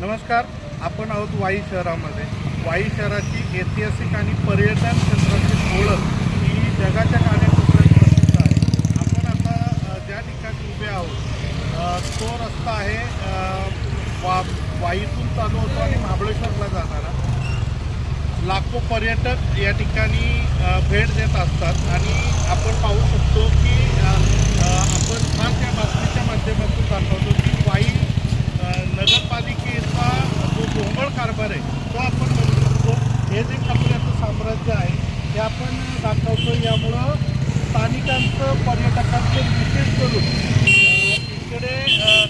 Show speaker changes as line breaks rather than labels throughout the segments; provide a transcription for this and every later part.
नमस्कार आपण आहोत वाई शहरामध्ये. वाई शहराची ऐतिहासिक आणि पर्यटन क्षेत्राची ओळख ही जगाच्या कानाकोपऱ्यात प्रसिद्ध आहे. आपण आता ज्या ठिकाणी उभे आहोत तो रस्ता आहे वा वाईतून चालू होतो आणि महाबळेश्वरला जाणारा. लाखो पर्यटक या ठिकाणी भेट देत असतात आणि आपण पाहू शकतो की अ, अ, आपण खास या बातमीच्या माध्यमातून दाखवतो की वाई अ, नगरपालिकेचा जो भोंगळ कारभार आहे तो आपण बघू शकतो. हे जे कपड्याचं साम्राज्य आहे ते आपण दाखवतो. यामुळं स्थानिकांचं पर्यटकांचं विशेष करून इकडे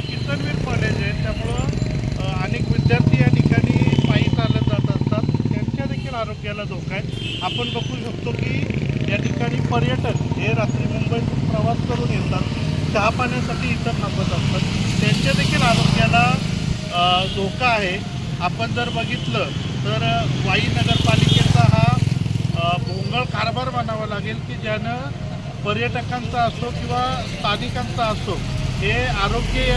किसनवीर कॉलेज आहे. त्यामुळं अनेक विद्यार्थी या ठिकाणी पायी चालत जात असतात. त्यांच्या देखील आरोग्याला धोका आहे. आपण बघू शकतो की या ठिकाणी पर्यटक हे रात्री मुंबईतून प्रवास करून येतात. चहा पाण्यासाठी इतर थांबत असतात. त्यांच्या देखील आरोग्याला धोका आहे. आपण जर बघितलं तर वाई नगरपालिकेचा हा भोंगळ कारभार म्हणावा लागेल की ज्यानं पर्यटकांचा असो किंवा स्थानिकांचा असो हे आरोग्य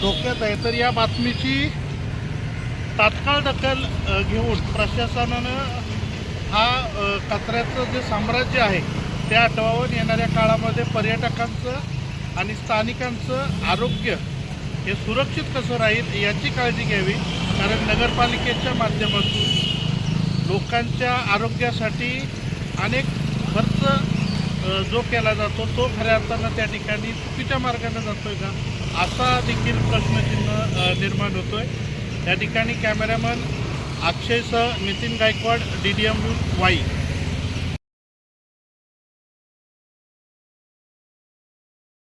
धोक्यात आहे. तर या बातमीची तात्काळ दखल घेऊन प्रशासनानं हा कचऱ्याचं जे साम्राज्य आहे ते आठवावून येणाऱ्या काळामध्ये पर्यटकांचं आणि स्थानिकांचं आरोग्य हे सुरक्षित कसं राहील याची काळजी घ्यावी कारण नगरपालिकेच्या माध्यमातून लोकांच्या आरोग्यासाठी अनेक खर्च जो केला जातो तो खऱ्या अर्थानं त्या ठिकाणी चुकीच्या मार्गाने जातोय का असा देखील प्रश्नचिन्ह निर्माण होतोय. त्या ठिकाणी cameraman अक्षयसह Nitin Gaikwad D D M Y.